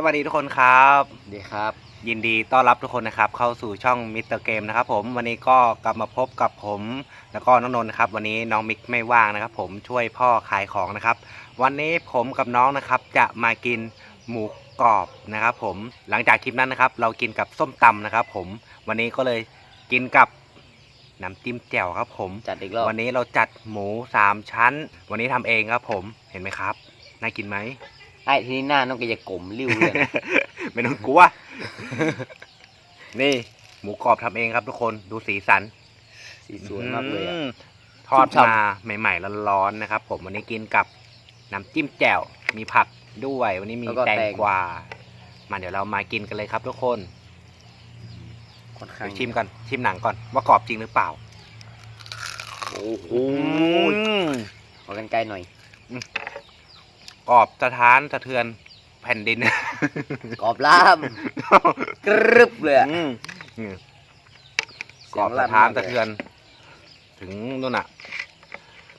สวัสดีทุกคนครับดีครับ ยินดีต้อนรับทุกคนนะครับ เข้าสู่ช่องมิสเตอร์เกมนะครับผมวันนี้ก็กลับมาพบกับผมแล้วก็น้องนนท์นะครับ วันนี้น้องมิกไม่ว่างนะครับ ผมช่วยพ่อขายของนะครับ วันนี้ผมกับน้องนะครับ จะมากินหมูกรอบนะครับ ผมหลังจากคลิปนั้นนะครับ เรากินกับส้มตำนะครับ ผมวันนี้ก็เลยกินกับน้ำจิ้มแจ่วครับ ผม จัดอีกรอบวันนี้เราจัดหมูสามชั้น วันนี้ทำเองครับ ผมเห็นไหมครับน่ากินไหม ไอ้ทีนี้หน้าน้องแกจะกลมริ้วเลยนะ ไม่ต้องกลัว นี่ หมูกรอบทำเองครับทุกคนดูสีสันสีสวยมากเลยอะมทอดชุ่มมาฉ่ใหม่ๆร้อนๆนะครับ ผมวันนี้กินกับน้ำจิ้มแจ่วมีผักด้วย วันนี้มีแล้วก็แตงแตงกวามาเดี๋ยวเรามากินกันเลยครับทุกคนค่อนข้างเดี๋ยวชิมก่อนชิมหนังก่อนว่ากรอบจริงหรือเปล่า โอ้โหอืม ขอกันไกลหน่อย กรอบสะท้านสะเทือนแผ่นดิน กรอบล่ามกรึบเลยอะ อืมอืมเสีกรยองบลั่สะนท้านมากเลย สะเทือน ถึงนู่นน่ะ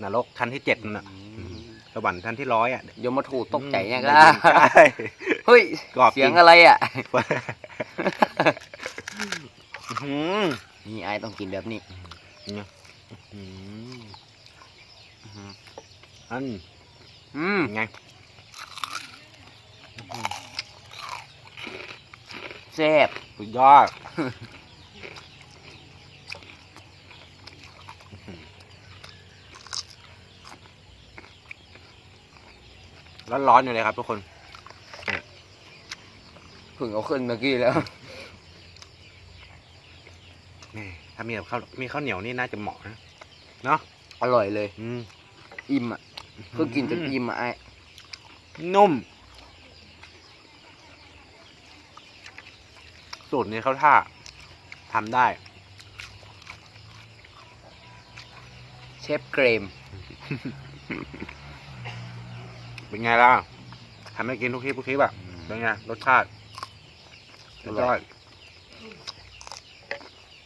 นรกชั้นที่เจ็ดนั่นน่ะอืมสวรรค์ชั้นที่ร้อยอะยมทูตตกใจยังอืล่ะมใช่ เฮ้ยกรอบจริง เสียงอะไรอะ อืมนี่ไอ้ต้องกินแบบนี้อืมอันอืมเป็นไง แซ่บสุดยอดร้อนๆอยู่เลยครับทุกคนเพิ่งเอาขึ้นเมื่อกี้แล้วนี่ถ้ามีแบบข้าวมีข้าวเหนียวนี่น่าจะเหมาะนะเนาะอร่อยเลย อืมอิ่มอะเพิ่งกินจนอิ่มอะไอ้นุ่ม สูตรนี้เขาท่าทำได้ เชฟเกรม เป็นไงล่ะทำให้กินทุกคลิปทุกคลิปอะ เป็นไง รสชาติรสชาติ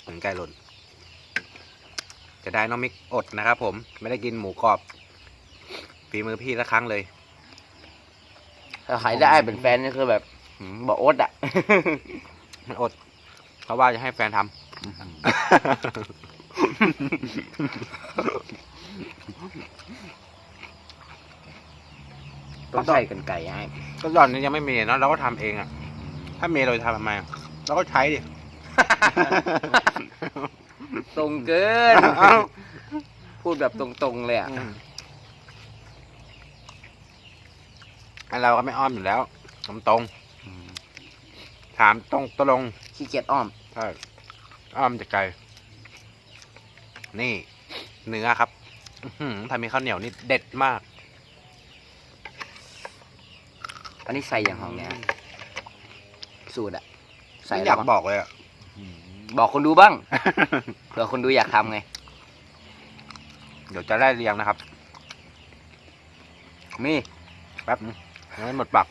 เหมือนไก่หล่นจะได้น้องมิกอดนะครับผม ไม่ได้กินหมูกรอบฝีมือพี่ละครั้งเลย ถ้าใครได้ไอ้เป็นแฟนนี่คือแบบหืมบอกอดอะ ไม่อด เพราะว่าจะให้แฟนทำต้องใส่กันไก่ไอ้ก็ตอนนี้ยังไม่มีเนาะเราก็ทำเองอะ ถ้ามีเราจะทำทำไมอะเราก็ใช้ดิ ตรงเกินพูดแบบตรงๆเลยอะ อันเราก็ไม่อ้อมอยู่แล้วตรงตรงๆถามตรงตรงขี้เกียจอ้อมใช่อ้อมจากไกล นี่เนื้อครับอื้อหือถ้ามีข้าวเหนียวนี่เด็ดมาก อันนี้ใส่อย่างของเนี้ยสูตรอะใส่ไม่อแล้ยาวกบอกเลยอะบอกคนดูบ้าง เผื่อคนดูอยากทำไง เดี๋ยวจะได้เรียงนะครับมีแป๊บนึงยังไม่หมดปาก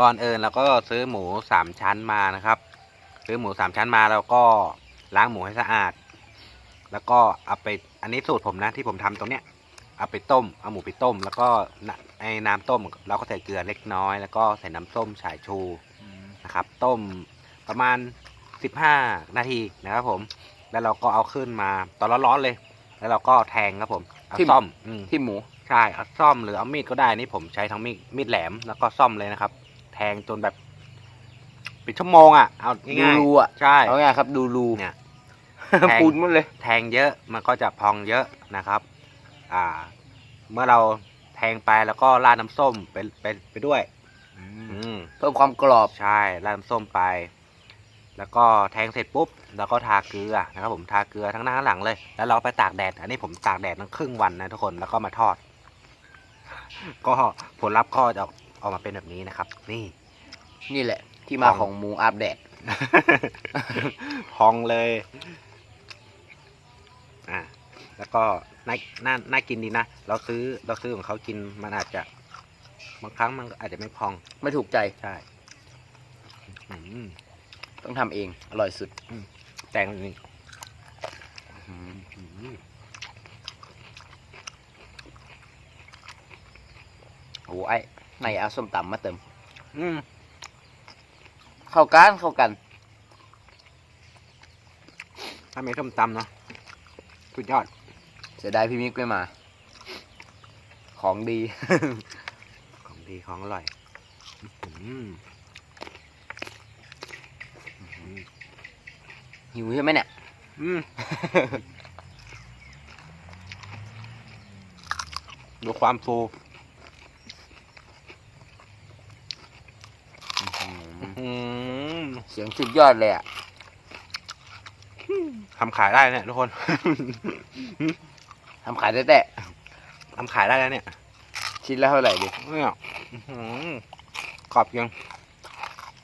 ก่อนเอินเราก็ซื้อหมูสามชั้นมานะครับ ซื้อหมูสามชั้นมาแล้วก็ล้างหมูให้สะอาด แล้วก็เอาไปอันนี้สูตรผมนะที่ผมทำตรงเนี้ยเอาไปต้มเอาหมูไปต้ม แล้วก็น่ะไอ้น้ำต้มเราก็ใส่เกลือเล็กน้อย แล้วก็ใส่น้ำส้มสายชูนะครับ ต้มประมาณ 15 นาทีนะครับ ผม แล้วเราก็เอาขึ้นมาตอนร้อนๆเลย แล้วเราก็แทงครับผมเอาทิ่มซ่อมอืมที่หมูใช่เอาซ่อมหรือเอามีดก็ได้นี่ผมใช้ทั้งมีดมีดแหลมแล้วก็ซ่อมเลยนะครับแทงจนแบบเป็นชั่วโมงอะเอาดูง่ายรูอะๆใช่ เอาง่ายๆครับดูรูเนี่ย แทง ปูนหมันเลย แทงเยอะมันก็จะพองเยอะนะครับ อ่า เมื่อเราแทงไปแล้วก็ราดน้ำส้มไปไปไปด้วย อืม เพิ่มความกรอบ ใช่ราดน้ำส้มไป แล้วก็แทงเสร็จปุ๊บแล้วก็ทาเกลือนะครับผมทาเกลือทั้งหน้าทั้งหลังเลย แล้วเราไปตากแดด อันนี้ผมตากแดดทั้งครึ่งวันนะทุกคนแล้วก็มาทอด ก็ผลลัพธ์ก็จะออก ออกมาเป็นแบบนี้นะครับ นี่ นี่แหละ ที่มาของของหมูอาบแดด พองเลย อะแล้วก็น่าน่าน่ากินดีนะ เราซื้อเราซื้อของเขากินมันอาจจะบางครั้งมันอาจจะไม่พอง ไม่ถูกใจ ใช่อืมต้องทำเอง อร่อยสุด แตงนี่อืมโอ้ไอ้ ในเอาส้มตำมาเติม อืมเข้ากันเข้ากัน ถ้ามีส้มตำเนาะสุดยอด เสียดายพี่มิกไม่มา ของดี ของดีของอร่อยอืมหิวใช่ไหมเนี่ย อืม ดูความฟู อืม เสียงสุดยอดเลยอะทำขายได้เนี่ยทุกคน ทำขายได้แต่ทำขายได้แล้วเนี่ย ชิ้นละเท่าไหร่ดิเนี่ยอื้อหือกรอบยัง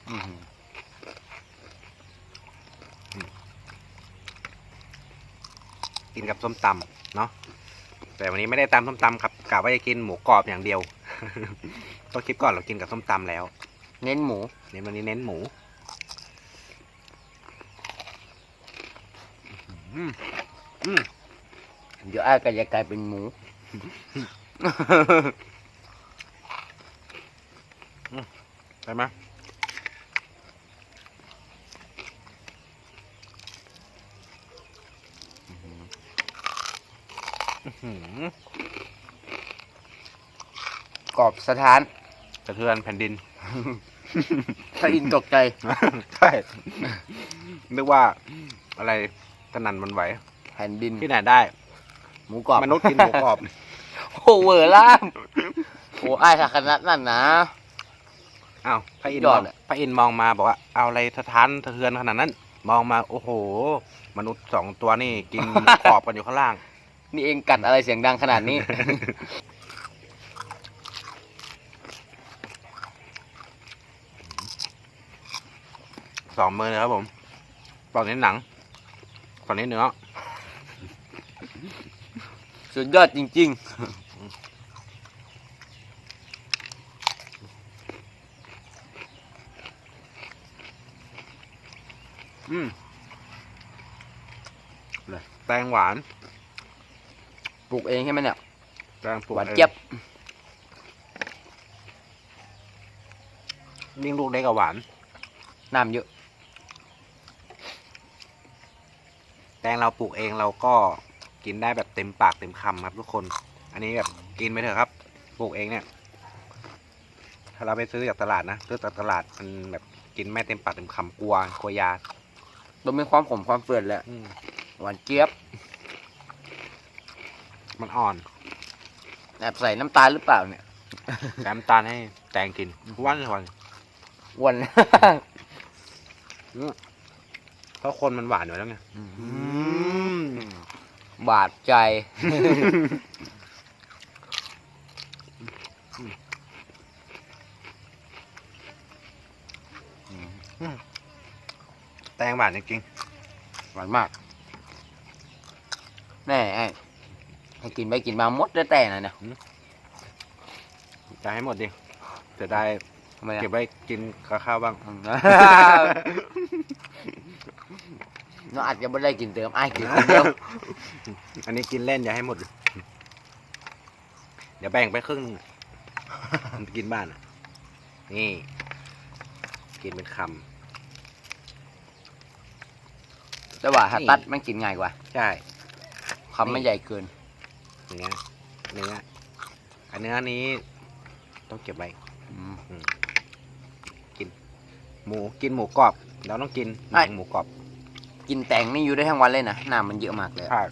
อื้อหือกินกับส้มตำเนาะแต่วันนี้ไม่ได้ตำส้มตำครับกะว่าจะกินหมูกรอบอย่างเดียว ต้องคิดก่อนเรากินกับส้มตำแล้ว เน้นหมูเน้นวันนี้เน้นหมูอืมอืมเดี๋ยวอ้ายก็จะกลายเป็นหมูได้ไหมอื้อหือกรอบสถานสะเทือนแผ่นดิน ถ้าอินตกใจ ใช่ นึกว่าอะไรสนั่นหมันไหว แผ่นดิน ที่ไหนได้ หมูกรอบมนุษย์กินหมูกรอบ โอ้เวอร์ล่ามโอ้อ้ายถ้าขนาดนั้นนะ อ้าวพระอินทร์ยมออดงอะ พระอินทร์มองมาบอกว่าเอาอะไรสะท้านสะเทือนขนาดนั้น มองมาโอ้โห มนุษย์สองตัวนี่กินหมูกรอบกันอยู่ข้างล่าง นี่เองกัดอะไรเสียงดังขนาดนี้ สองมือเลยครับผมฝั่งนี้หนังฝั่งนี้เนื้อสุดยอดจริงอืมเลยแตงหวานๆปลูกเองใช่ไหมเนี่ยแตงปลูกหวานองเจี๊ยบยิ่งลูกเล็กกับหวาน น้ำเยอะ แตงเราปลูกเองเราก็กินได้แบบเต็มปากเต็มคำครับทุกคน อันนี้แบบกินไปเถอะครับ ปลูกเองเนี่ย ถ้าเราไปซื้อจากตลาดนะซื้อจากตลาดมันแบบกินไม่เต็มปากเต็มคำกลัวกลัวยาตัวมีความขมความเฟื่อนแหละอืมหวานเจี๊ยบ มันอ่อน แอบใส่น้ำตาลหรือเปล่าเนี่ยแถมน้ำตาลให้แตงกินวันวันอ้วนเพ ราะคนมันหวานอยู่แล้วไงบาดใจ แตงหวานจริงหวานมากแน่ไอ้ให้กินไปกินมาหมดได้แต่นะเนี่ยๆจะให้หมดดิจะได้ทำไมอะ เก็บไว้กินกับข้าวบ้าง อืมเราอาจจะไม่ได้กินเติมไอ้ายกินคนเดียวอันนี้กินเล่นอย่าให้หมด เดี๋ยวแบ่งไปครึ่งมันกินบ้านอะนี่ กินเป็นคแต่ว่าถ้าตัดมันกินง่ายกว่าำใช่ คำไม่ใหญ่เกิน เนื้อเนื้ออันเนื้อนี้ต้องเก็บไว้หมูกินหมูกรอบ เราต้องกินหไอ้นังหมูกรอบ กินแตงนี่อยู่ได้ทั้งวันเลยนะน้ำมันเยอะมากเลยอะใช่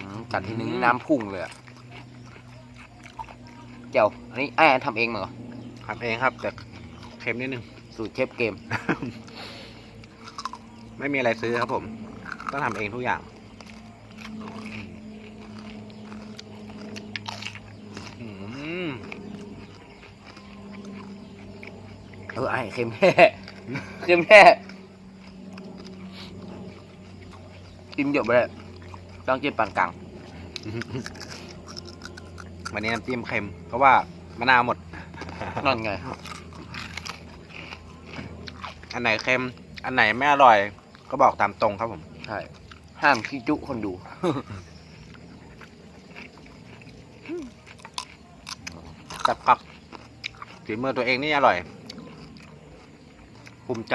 อืมกัดทีนึงอืมน้ำพุ่งเลยอะเจ้าอันนี้ไอ้ายทำเองมั้งเหรอทำเองครับแต่เค็มนิดนึง สูตรเชฟเกม ไม่มีอะไรซื้อครับผม ต้องทำเองทุกอย่างอืมเออไอ้เค็มแท้เค็มแท้ กินเยอะไปเลยต้องกินปานกลาง วันนี้น้ำจิ้มเค็ม เพราะว่ามะนาวหมด นั่นไง อันไหนเค็ม อันไหนไม่อร่อย ก็บอกตามตรงครับผม ใช่ ห้ามขี้จุคนดูจับครับฝีมือตัวเองนี่อร่อย ภูมิใจ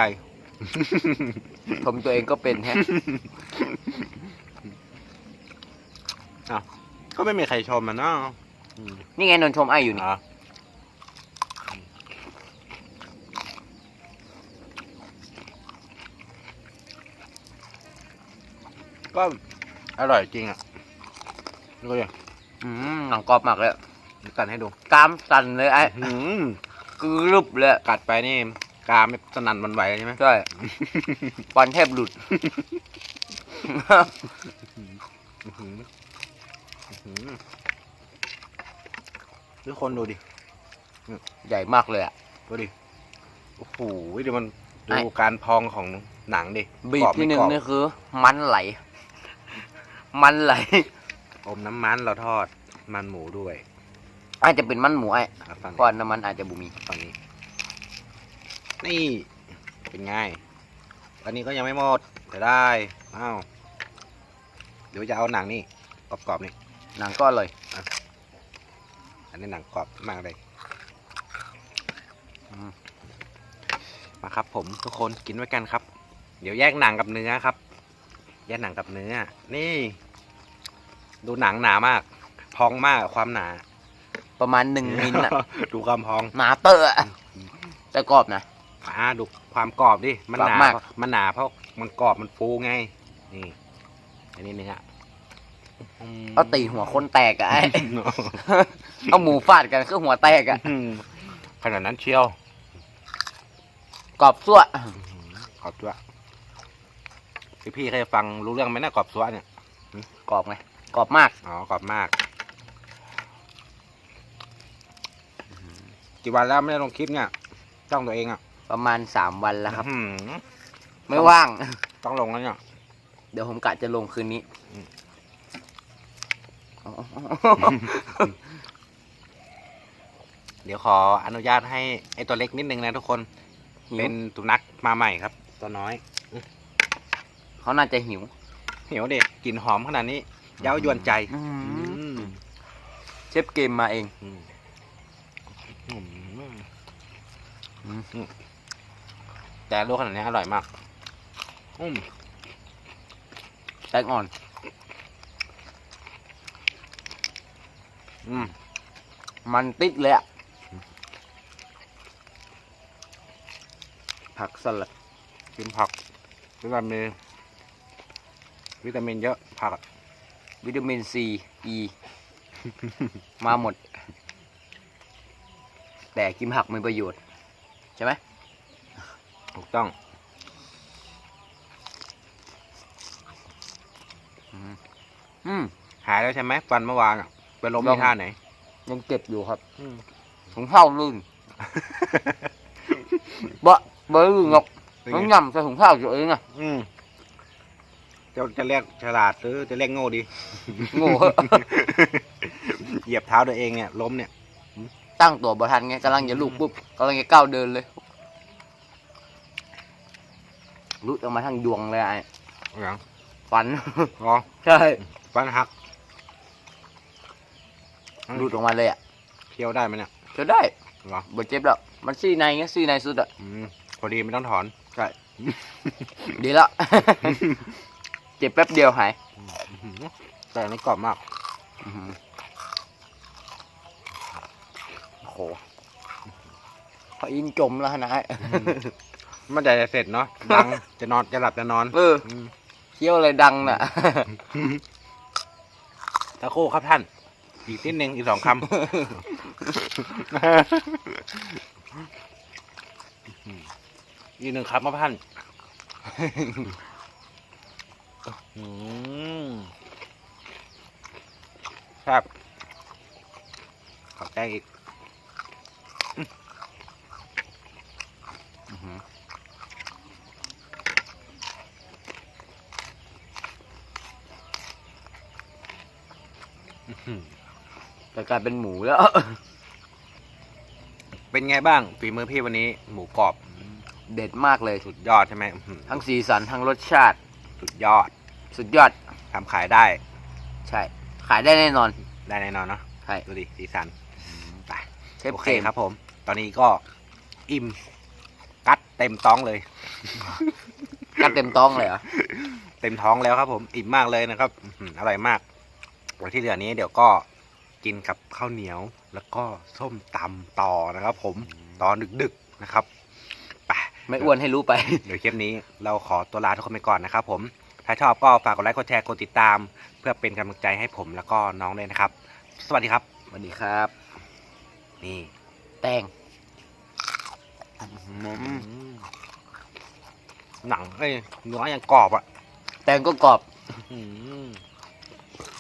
ชมตัวเองก็เป็นแฮะ อ้าว ก็ไม่มีใครชมมันเนาะอืมนี่ไงนนท์ชมไออยู่นี่ อ๋อก็อร่อยจริงอะดูดิอืมหนังกรอบมากเลยกันให้ดูกรามสั่นเลยไอ้หืมกรึบเลยกัดไปนี่กรามสนั่นหวันไหวเลยใช่ไหม ใช่ ฟันแทบหลุด อื้อหืออื้อหือ ทุกคนดูดิ ใหญ่มากเลยอะ ดูดิ โอ้โหเดี๋ยวมันไอ้ดูการพองของหนังดิบีกบรอที่หนึ่งไม่กรอบนี่คือ มันไหล มันไหล อมน้ำมันเราทอด มันหมูด้วย อาจจะเป็นมันหมูไอ้อะฟังเพราะน้ำมันอาจจะบุมีฝั่งนี้ นี่เป็นไงอันนี้ก็ยังไม่หมดแต่ได้อ้าวเดี๋ยวจะเอาหนังนี่กรอบๆนี่ หนังก็อร่อยอันนี้หนังกรอบมากเลยอืมมาครับ ผมทุกคนกินไว้กันครับ เดี๋ยวแยกหนังกับเนื้อครับ แยกหนังกับเนื้อ นี่ ดูหนังหนามาก พองมากความหนา ประมาณหนึ่งมิลอะดูความพองหนาเตอะอะแต่กรอบนะ อ่าดูความกรอบดิมันกรอบหนามาก มันหนาเพราะมันกรอบมันฟูไง นี่ อันนี้เนื้อม เอาตีหัวคนแตกอะไอ้ เอาหมูฟาดกันคือหัวแตกอะอืมขนาดนั้นเชียวกรอบซั่วกรอบตัวพี่พี่เคยฟังรู้เรื่องไหมนะกรอบสัวเนี่ยกรอบไงกรอบมากอ๋อกรอบมากกี่วันแล้วไม่ได้ลงคลิปเนี่ยช่องตัวเองอะประมาณสามวันแล้วครับ อื้อหือไม่ว่าง ต้องลงแล้วเนี่ย เดี๋ยวผมกะจะลงคืนนี้อืม เอาเดี๋ยวขออนุญาตให้ไอตัวเล็กนิดนึงนะทุกคนหิเป็วนสุนัขมาใหม่ครับ ตัวน้อย เขาน่าจะหิวเหนียวเด็กกลิ่นหอมขนาดนี้เย้ายวนใจอืมอืมเชฟเกมมาเองอืมอืมอืมอืมแต่ลูกขนาดนี้อร่อยมากอืมแตงอ่อน อืม มันติดเลยอะผักสลัดกินผักวิตามินวิตามินเยอะผักอะวิตามินซีอีมาหมด แต่กินผักมีประโยชน์ ใช่ไหมถูกต้องอืมหายแล้วใช่ไหมฟันเมื่อวานอะ ไปล้มลอที่งท่าไหนยังเก็บอยู่ครับอืมถุงเท้าลื่นบะบะลื่นหรอกเป็นมันไงย่ำใส่ถุงเท้าตัวเองอะอืมจะจะเรียกฉลาดหรือจะเรียกโง่ดี โง่เหยียบเท้าตัวเองเนี่ยล้มเนี่ย ตั้งตัวบ่ทันไงกำลังจะลุกปุ๊บกำลังจะก้าวเดินเลยรุดออกมาทางดวงเลยไอ้อย่างฟันอ๋อใช่ฟันหัก รุดออกมาเลยอะเคี้ยวได้ไหมเนี่ยจะได้เหรอบ่เจ็บแล้วมันซี่ในไงซี่ในสุดอะอืมพอดีไม่ต้องถอนใช่ดีแล้วเจ็บแป๊บเดียวหายอื้อหือแต่อันนี้กรอบมากอื้อหือโอ้โหพออินจมแล้วนะไอ้เมื่อใดจะเสร็จเนาะดังจะนอนจะหลับจะนอนเออมเคี้ยวอะไรดังน่ะตะโครู่ครับท่าน อีกนิดนึงอีกสองคำ อีกหนึ่งครับมาพันอืมครับขอบใจอีกอื้อหืออืม แต่กลายเป็นหมูแล้ว เป็นไงบ้างฝีมือพี่วันนี้ หมูกรอบเด็ดมากเลย สุดยอดใช่ไหมอื้อหือทั้งสีสันทั้งรสชาติ สุดยอดสุดยอด ทำขายได้ใช่ ขายได้แน่นอน ได้แน่นอนเนาะใช่ ดูดิสีสันไปเชฟโอเกเคมครับผม ตอนนี้ก็อิ่มกัดเต็มท้องเลย กัดเต็มต้องเลยเหรอ เต็มท้องแล้วครับผม อิ่มมากเลยนะครับอื้อหืออร่อยมากวันที่เหลือนี้เดี๋ยวก็ กินกับข้าวเหนียวแล้วก็ส้มตำต่อนะครับ ผมตอนดึกๆนะครับไปไม่อ้วนให้รู้ไปเดี๋ยวคลิปนี้เราขอตัวลาทุกคนไปก่อนนะครับ ผม ถ้าชอบก็ฝากกดไลค์กดแชร์กดติดตาม เพื่อเป็นกำลังใจให้ผมแล้วก็น้องด้วยนะครับ สวัสดีครับสวัสดีครับ นี่แตงหนังเอ้ยเนื้อยังกรอบอะแตงก็กรอบอื้อหือ